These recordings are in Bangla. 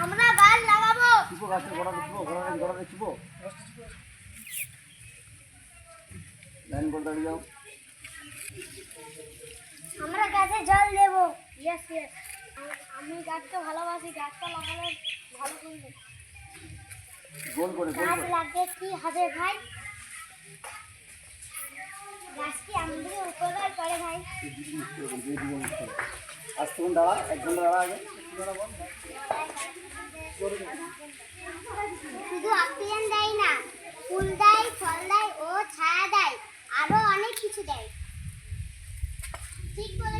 আমরা গাছ লাগাবো চিপো গাছের লাইন করে দাঁড়িয়ে যাও। আমরা গাছে জল দেব। ইয়েস ইয়েস আমি গাছকে ভালোবাসি গাছটা লাগালে ভালো করবে গোল করে গোল করে। লাগবে কি হবে ভাই? গাছ কি আমাদের উপকার করে ভাই? আজ তখন দাঁড়া এক ঘণ্টা দাঁড়া আগে।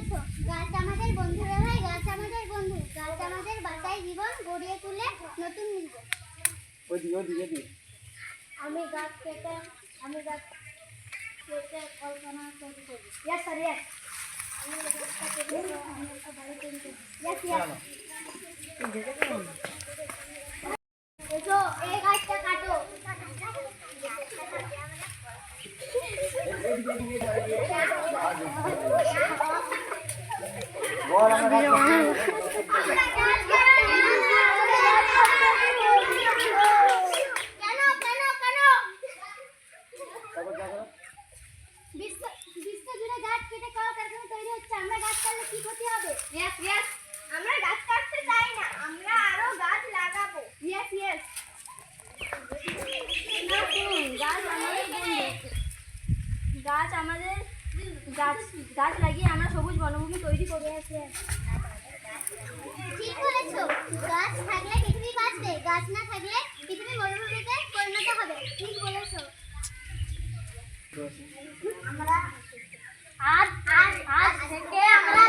বলেছ গাছ আমাদের বন্ধু রে ভাই গাছ আমাদের বন্ধু। গাছ আমাদের বাঁচায় জীবন গড়িয়ে তুলে নতুন জীবন দিকে ওই দিকে আমি গাছ কেটে আমি গাছ কেটে কল্পনা করতে ইয়েস স্যার ইয়েস আমি গাছটা কেটে আমি একটা বাড়ি তৈরি করব ইয়েস ইয়েস এসো এই গাছটা কাটো। বল আমরা গাছ লাগাবো। গাছ গাছ লাগিয়ে আমরা সবুজ বনভূমি তৈরি করে আছে। ঠিক বলেছ। গাছ থাকলে পৃথিবী বাঁচবে গাছ না থাকলে পৃথিবী বনভূমিতে পরিণত হবে। ঠিক বলেছ। আমরা আজ আজ আজ থেকে আমরা